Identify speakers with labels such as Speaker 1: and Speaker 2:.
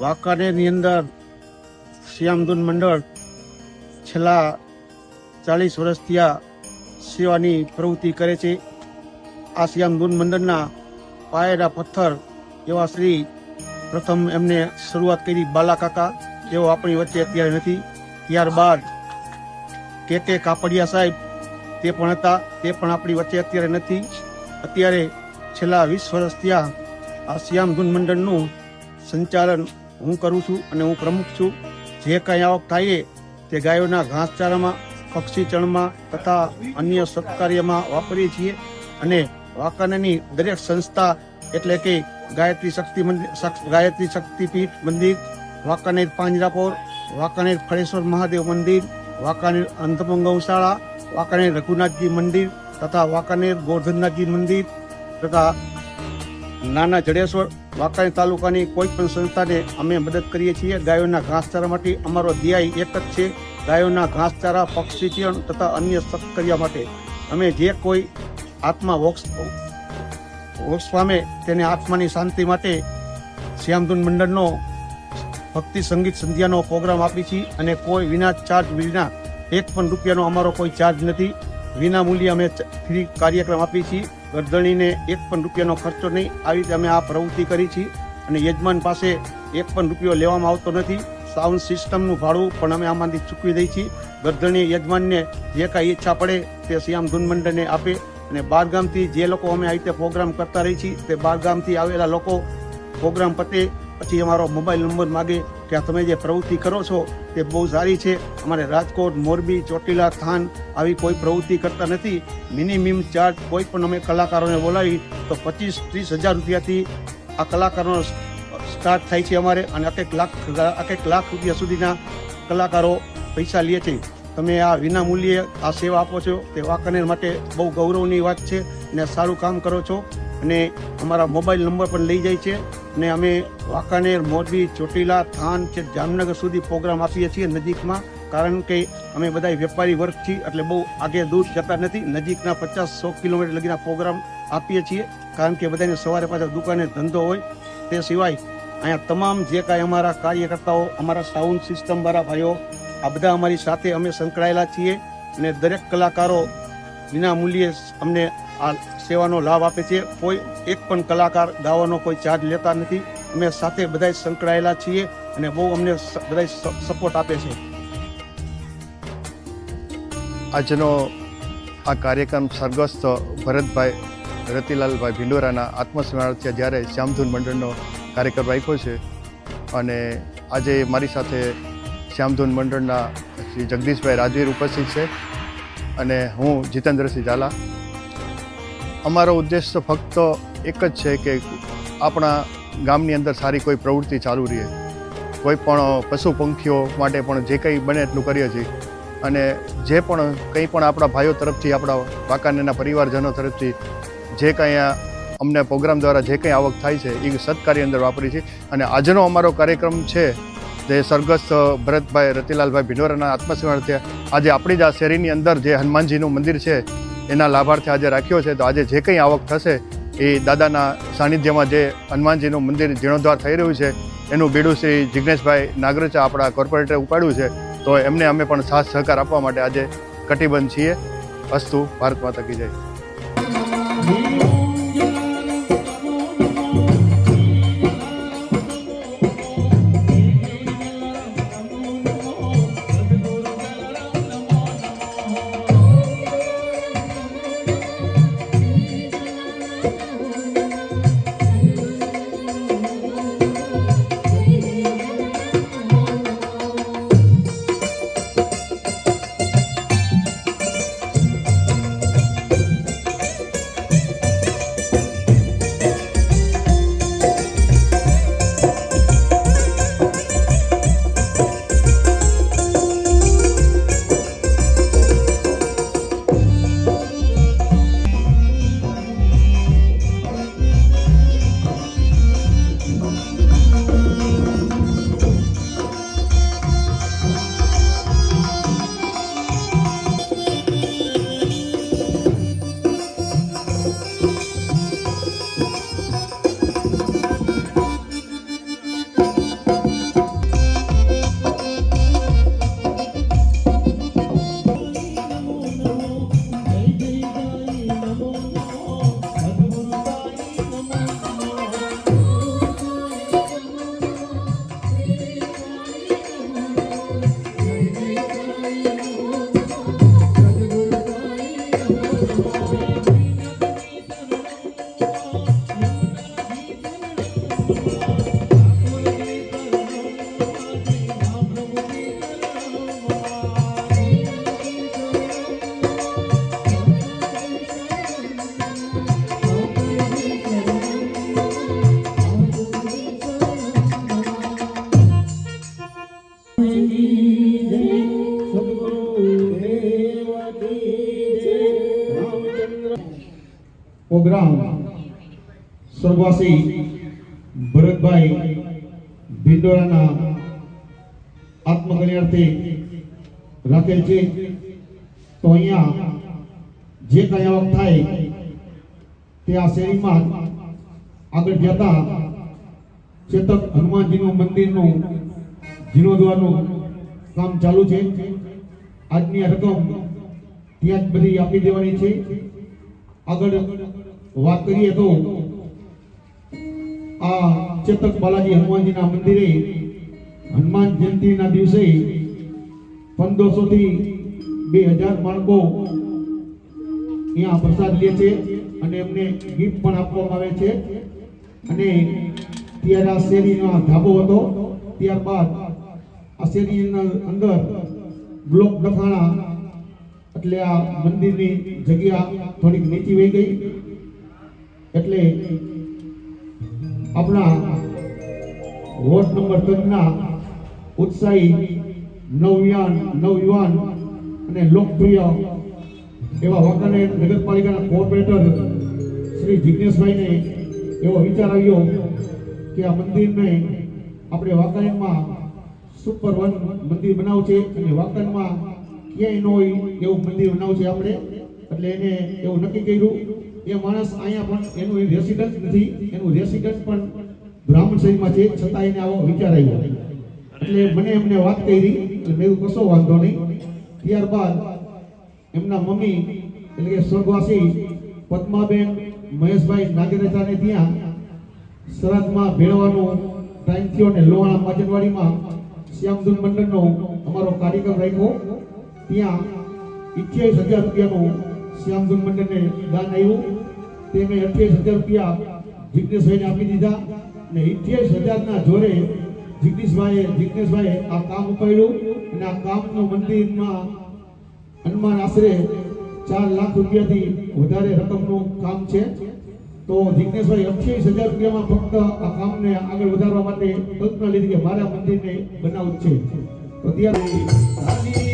Speaker 1: વાંકાનેરની અંદર શ્યામધૂન મંડળ છેલ્લા ચાલીસ વર્ષથી આ સેવાની પ્રવૃત્તિ કરે છે. આ શ્યામધૂન મંડળના પાયેલા પથ્થર એવા શ્રી પ્રથમ એમને શરૂઆત કરી બાલાકાકા તેઓ આપણી વચ્ચે અત્યારે નથી. ત્યારબાદ કે કે કાપડિયા સાહેબ તે પણ હતા. તે પણ આપણી વચ્ચે અત્યારે નથી. અત્યારે છેલ્લા વીસ વર્ષ ત્યાં આ શ્યામધૂન મંડળનું સંચાલન હું કરું છું અને હું પ્રમુખ છું. જે કાંઈ આવક થાય તે ગાયોના ઘાસચારામાં, પક્ષી ચણમાં તથા અન્ય સત્કાર્યમાં વાપરીએ છીએ અને વાંકાનેરની દરેક સંસ્થા એટલે કે ગાયત્રી શક્તિ મંદિર ગાયત્રી શક્તિપીઠ મંદિર, વાંકાનેર પાંજરાપોર વાંકાનેર ફળેશ્વર મહાદેવ મંદિર, વાંકાનેર અંતમંગ ગૌશાળા, વાંકાનેર રઘુનાથજી મંદિર તથા વાંકાનેર ગોરધનનાથજી મંદિર તથા નાના જડેશ્વર વાંકાનેર તાલુકાની કોઈ પણ સંસ્થાને અમે મદદ કરીએ છીએ. ગાયોના ઘાસચારા માટે અમારો ધ્યેય એક જ છે. ગાયોના ઘાસચારા પક્ષીચરણ તથા અન્ય સક્રિયા માટે. અમે જે કોઈ આત્મા વોક્સ વોક્ષ પામે તેને આત્માની શાંતિ માટે શ્યામધૂન મંડળનો ભક્તિ સંગીત સંધ્યાનો પ્રોગ્રામ આપી છીએ અને કોઈ વિના ચાર્જ વિના એક પણ રૂપિયાનો અમારો કોઈ ચાર્જ નથી. વિના મૂલ્યે અમે ફ્રી કાર્યક્રમ આપીએ છીએ. ગરદણીને એક પણ રૂપિયાનો ખર્ચો નહીં. આવી રીતે અમે આ પ્રવૃત્તિ કરી છીએ અને યજમાન પાસે એક પણ રૂપિયો લેવામાં આવતો નથી. સાઉન્ડ સિસ્ટમનું ભાડું પણ અમે આમાંથી ચૂકવી દઈએ છીએ. ગરદણી યજમાનને જે કાંઈ ઈચ્છા પડે તે શ્યામ ધૂન આપે અને બારગામથી જે લોકો અમે આ રીતે પ્રોગ્રામ કરતા રહી છીએ તે બારગામથી આવેલા લોકો પ્રોગ્રામ પતે પછી અમારો મોબાઈલ નંબર માગે કે તમે જે પ્રવૃત્તિ કરો છો તે બહુ સારી છે. અમારે રાજકોટ, મોરબી, ચોટીલા, થાન આવી કોઈ પ્રવૃત્તિ કરતા નથી. મિનિમમ ચાર્જ કોઈ પણ અમે કલાકારોને બોલાવી તો પચીસ, ત્રીસ હજાર રૂપિયાથી આ કલાકારોનો સ્ટાર્ટ થાય છે અમારે અને એક લાખ એક લાખ રૂપિયા સુધીના કલાકારો પૈસા લે છે. તમે આ વિના મૂલ્યે આ સેવા આપો છો તે વાંકાનેર માટે બહુ ગૌરવની વાત છે. અને સારું કામ કરો છો અને અમારા મોબાઈલ નંબર પણ લઈ જાય છે અને અમે વાંકાનેર, મોરબી, ચોટીલા, થાન કે જામનગર સુધી પ્રોગ્રામ આપીએ છીએ નજીકમાં. કારણ કે અમે બધા વેપારી વર્ગ છીએ એટલે બહુ આગે દૂર જતા નથી. નજીકના પચાસ, સો કિલોમીટર લગીના પ્રોગ્રામ આપીએ છીએ. કારણ કે બધાને સવારે પાછા દુકાને ધંધો હોય તે સિવાય અહીંયા તમામ જે કાંઈ અમારા કાર્યકર્તાઓ, અમારા સાઉન્ડ સિસ્ટમ વાળા ભાઈઓ, આ બધા અમારી સાથે અમે સંકળાયેલા છીએ. અને દરેક કલાકારો વિના મૂલ્યે અમને આ સેવાનો લાભ આપે છે. કોઈ એક પણ કલાકાર ગાવાનો કોઈ ચાર્જ લેતા નથી. અમે સાથે બધા સંકળાયેલા છીએ અને બહુ અમને બધા સપોર્ટ આપે છે.
Speaker 2: આજનો આ કાર્યક્રમ સ્વર્ગસ્થ ભરતભાઈ, રતિલાલભાઈ ભિંડોરાના આત્મસ્મરણાર્થે જ્યારે શ્યામધૂન મંડળનો કાર્યક્રમ રાખ્યો છે અને આજે મારી સાથે શ્યામધૂન મંડળના શ્રી જગદીશભાઈ રાજવીર ઉપસ્થિત છે અને હું જીતેન્દ્રસિંહ ઝાલા અમારો ઉદ્દેશ ફક્ત એક જ છે કે આપણા ગામની અંદર સારી કોઈ પ્રવૃત્તિ ચાલુ રહે. કોઈ પણ પશુ પંખીઓ માટે પણ જે કંઈ બને એટલું કરીએ છીએ. અને જે પણ કંઈ પણ આપણા ભાઈઓ તરફથી, આપણા વાકાનેના પરિવારજનો તરફથી જે કંઈ અમને પ્રોગ્રામ દ્વારા જે કંઈ આવક થાય છે એ સત્કાર્ય અંદર વાપરી છે અને આજનો અમારો કાર્યક્રમ છે જે સ્વર્ગસ્થ ભરતભાઈ રતિલાલભાઈ ભિંડોરાના આત્મસ્મરણાર્થે આજે આપણી જ આ શેરીની અંદર જે હનુમાનજીનું મંદિર છે એના લાભાર્થે આજે રાખ્યો છે. તો આજે જે કંઈ આવક થશે, એ દાદાના સાનિધ્યમાં જે હનુમાનજીનું મંદિર જીર્ણોદ્ધાર થઈ રહ્યું છે, એનું બીડું શ્રી જિગ્નેશભાઈ નાગરચા આપણા કોર્પોરેટરે ઉપાડ્યું છે. તો એમને અમે પણ સાથ સહકાર આપવા માટે આજે કટિબંધ છીએ. અસ્તુ, ભારત માતા કી જય.
Speaker 1: સ્વર્ગવાસી ભરતભાઈ ભિંડોરાના આત્મકલ્યાણથી રાખેલ છે. તો અહીંયા જે કઈ આવક થાય તે આ શેરીમાં આગળ જતા ચેતક હનુમાનજીનું મંદિરનું જીર્ણોદ્વારનું કામ ચાલુ છે. આજની રકમ ત્યાં જ બધી આપી દેવાની છે. આગળ વાત કરીએ તો આ ચેતક બાલાજી હનુમાનજીના મંદિરે હનુમાન જયંતિના દિવસે પંદરસો થી બે હજાર બાળકો અહીંયા પ્રસાદ લે છે અને એમને ગિફ્ટ પણ આપવામાં આવે છે. અને ત્યારે આ શેરીનો ધાબો હતો. ત્યારબાદ આ શેરીના અંદર બ્લોક લખાણા એટલે આ મંદિરની જગ્યા થોડીક નીચી વહી ગઈ. એટલે આપણા વોર્ડ નંબર ત્રણના ઉત્સાહી નવયાન, નવયુવાન અને લોકપ્રિય એવા વાંકાને નગરપાલિકાના કોર્પોરેટર શ્રી જિજ્ઞેશભાઈને એવો વિચાર આવ્યો કે આ મંદિરને આપણે વાંકાનેરમાં સુપર વન મંદિર બનાવું છે અને વાંકાનેરમાં ક્યાંય ન હોય એવું મંદિર બનાવું છે આપણે. એટલે એને એવું નક્કી કર્યું એ માણસ અહીંયા પણ એનું રેસિડન્સ નથી, એનું રેસિડન્સ પણ બ્રાહ્મણ શરીરમાં છે, છતાં એને આવો વિચાર આવ્યો. એટલે મને એમને વાત કરી, એટલે કીધું કશો વાંધો નહીં. ત્યારબાદ એમના મમ્મી, એટલે કે સ્વર્ગવાસી પદ્માબેન મહેશભાઈ નાગરેચાને ત્યાં સરહદમાં ભેળવાનો ટાઈમ થયો અને લોહાણા માજનવાડીમાં શ્યામધૂન મંડળનો અમારો કાર્યક્રમ રાખ્યો. ત્યાં ઇઠ્યાવીસ હજાર રૂપિયાનું શ્યામદુન મંડળને દાન આવ્યું તે મેં અઠ્યાવીસ હજાર રૂપિયા જિજ્ઞેશભાઈને આપી દીધા અને અઠ્યાવીસ હજારના જોરે જિજ્ઞેશભાઈએ જિજ્ઞેશભાઈએ આ કામ ઉપાડ્યું અને આ કામનું મંદિરમાં હનુમાન આશરે ચાર લાખ રૂપિયાથી વધારે રકમનું કામ છે. તો જિજ્ઞેશભાઈ અઠ્યાવીસ હજાર રૂપિયામાં ફક્ત આ કામને આગળ વધારવા માટે કલ્પના લીધી કે મારા મંદિરને બનાવવું છે. તો ત્યારે